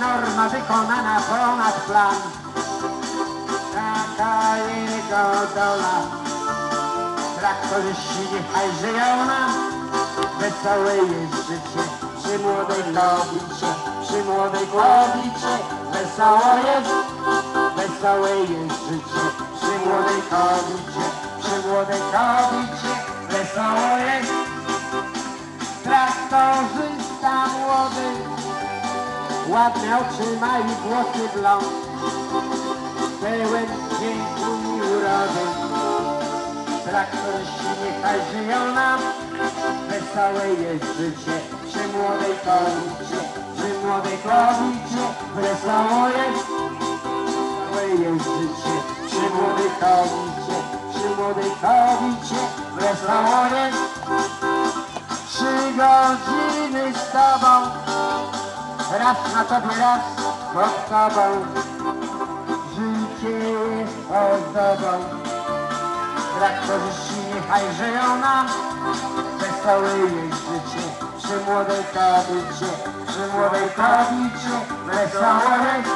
norma wykonana ponad plan. Taka jego dola, traktorzyści niechaj żyją nam, wesołe jest życie przy młodej kobicie, przy młodej kobicie, wesoło jest, wesołe jest życie przy młodej kobicie, przy młodej kobicie, wesoło jest. Traktorzysta młody, ładne oczy ma i włosy blond, pełen dźwięku i urody. Traktorzyści niechaj żyją nam, wesołe jest życie przy młodej kobicie, przy młodej kobicie, wesoło jest, wesołe jest życie przy młodej kobicie, przy młodej kobicie, wesoło jest. Trzy godziny z tobą, raz na tobie, raz pod tobą. Życie jest ozdobą, traktorzyści niechaj żyją nam. Wesołe jest życie przy młodej kobicie, przy młodej kobicie, wesołe jest.